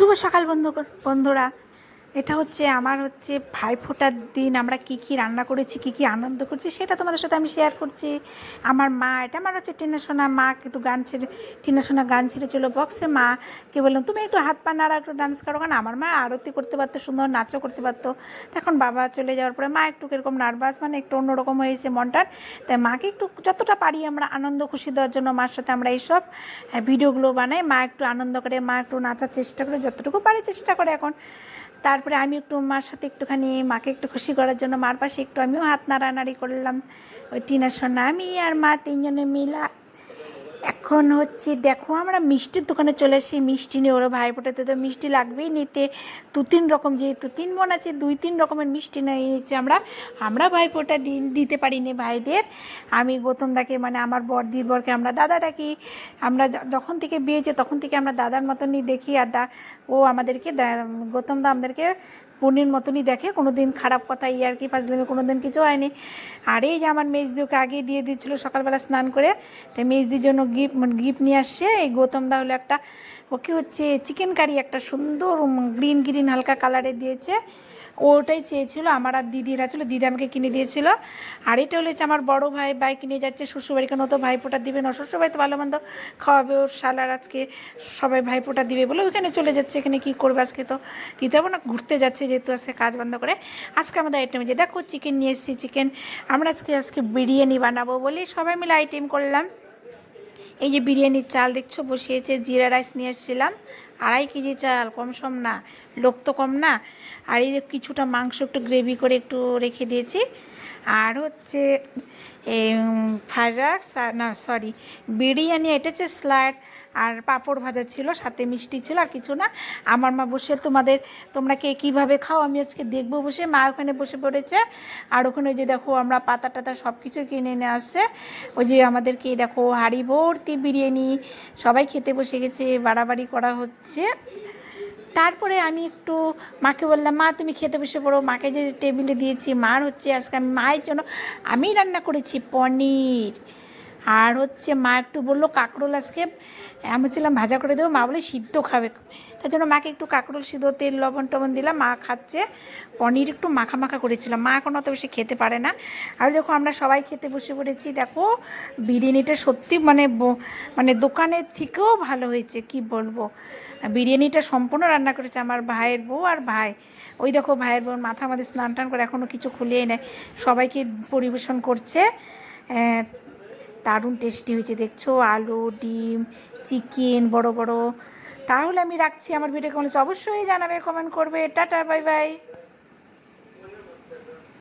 শুভ সকাল বন্ধু বন্ধুরা। এটা হচ্ছে আমার হচ্ছে ভাইফোঁটার দিন, আমরা কি কি রান্না করেছি, কি কি আনন্দ করছি, সেটা তোমাদের সাথে আমি শেয়ার করছি। আমার মা, এটা আমার হচ্ছে টিনা সোনা, মা একটু গান ছেড়ে, টিনা গান ছেড়ে ছেড়েছিল বক্সে মা কে বললাম, তুমি একটু হাত পা নাড়া, একটু ডান্স করো। কারণ আমার মা আরতি করতে পারতো, সুন্দর নাচও করতে পারতো। তখন বাবা চলে যাওয়ার পরে মা একটু কীরকম নার্ভাস মানে একটু অন্যরকম হয়েছে মনটার। তাই মাকে একটু যতটা পারি আমরা আনন্দ, খুশি দেওয়ার জন্য মার সাথে আমরা এইসব ভিডিওগুলো বানাই। মা একটু আনন্দ করে, মা একটু নাচার চেষ্টা করে, যতটুকু পারি চেষ্টা করে এখন। তারপরে আমি একটু মার সাথে একটুখানি, মাকে একটু খুশি করার জন্য মার পাশে একটু আমিও হাত নাড়ানাড়ি করলাম। ওই টিনার সোনা আমি আর মা তিনজনে মিলা এখন হচ্ছে দেখো, আমরা মিষ্টির দোকানে চলে আসি। মিষ্টি নিয়ে ওরা ভাই ফোটাতে তো মিষ্টি লাগবেই নিতে। দু তিন রকম যেহেতু, তিন বোন আছে, দুই তিন রকমের মিষ্টি নিয়ে নিচ্ছি আমরা আমরা ভাই ফোটা দিতে পারিনি ভাইদের। আমি গৌতম দাকে মানে আমার বরদির বরকে আমরা দাদা ডাকি। আমরা যখন থেকে বিয়েছে তখন থেকে আমরা দাদার মতনই দেখি আর দা, ও আমাদেরকে দা- গৌতম দা আমাদেরকে পনির মতনই দেখে কোনো দিন খারাপ কথা ইয়ার কি ফাজলামি কোনো দিন কিছু হয়নি। আর এই যে আমার মেজদি ওকে আগে দিয়ে দিচ্ছিল সকালবেলা স্নান করে, তাই মেজদির জন্য গিফট মানে গিফট নিয়ে আসছে। এই গৌতম দা হলো একটা, ওকে হচ্ছে চিকেন কারি একটা সুন্দর গ্রিন গ্রিন, হালকা কালারে দিয়েছে। ও ওটাই চেয়েছিল, আমার আর দিদিরা ছিল দিদি আমাকে কিনে দিয়েছিল। আর এটা হচ্ছে আমার বড় ভাই ভাই কিনে যাচ্ছে, শ্বশুরবাড়ি। কেন তো ভাইফোঁটা দিবে না শ্বশুরবাড়িতে ভালো মন্দ খাওয়াবে, ওর শালার আজকে সবাই ভাইফোঁটা দিবে বলে ওইখানে চলে যাচ্ছে, এখানে কি করবে আজকে তো দিতে পারব না, ঘুরতে যাচ্ছে যেহেতু আজকে কাজ বন্ধ করে। আজকে আমাদের আইটেম যে, দেখো চিকেন নিয়ে এসেছি চিকেন আমরা আজকে আজকে বিরিয়ানি বানাবো বলে সবাই মিলে আইটেম করলাম। এই যে বিরিয়ানির চাল দেখছ, বসিয়েছে, জিরা রাইস নিয়ে এসেছিলাম। আড়াই কেজি চাল, কম সম না, লোক তো কম না। আর এই কিছুটা মাংস একটু গ্রেভি করে একটু রেখে দিয়েছি। আর হচ্ছে ফ্রাইড রাইস না সরি বিরিয়ানি এটা হচ্ছে স্লাইড আর পাঁপড় ভাজা ছিল, সাথে মিষ্টি ছিল আর কিছু না। আমার মা বসে, তোমাদের, তোমরা কে কীভাবে খাও? আমি আজকে দেখব বসে। মা ওখানে বসে পড়েছে। আর ওখানে যে দেখো, আমরা পাতা টাতা সব কিছু কিনে নিয়ে আসছে। ওই যে আমাদেরকে, দেখো, হাড়ি ভর্তি বিরিয়ানি। সবাই খেতে বসে গেছে, বাড়াবাড়ি করা হচ্ছে। তারপরে আমি একটু মাকে বললাম, মা, তুমি খেতে বসে পড়ো। মাকে যে টেবিলে দিয়েছি, মার হচ্ছে, আজকে আমি মায়ের জন্য আমি রান্না করেছি পনির। আর হচ্ছে মা একটু বলল, কাঁকরোল আজকে, আমি বলছিলাম, ভাজা করে দেবো। মা বলে, সিদ্ধ খাবে। তার জন্য মাকে একটু কাঁকরোল, সিদ্ধ, তেল, লবণ, টবণ দিলাম। মা খাচ্ছে। পনির একটু মাখা মাখা করেছিলাম। মা এখন অত বেশি খেতে পারে না। আর দেখো, আমরা সবাই খেতে বসে পড়েছি। দেখো, বিরিয়ানিটা সত্যি মানে মানে দোকানের থেকেও ভালো হয়েছে, কি বলব? বিরিয়ানিটা সম্পূর্ণ রান্না করেছে আমার ভাইয়ের বউ আর ভাই। ওই দেখো, ভাইয়ের বোন মাথা আমাদের স্নান টান করে এখনও কিছু খুলিয়ে নেয়। সবাইকে পরিবেশন করছে। দারুণ টেস্টি হয়েছে, দেখছ? আলু, ডিম চিকেন বড় বড়। তাহলে আমি রাখছি, আমার ভিডিও কেমন অবশ্যই জানাবে কমেন্ট করবে। Tata bye bye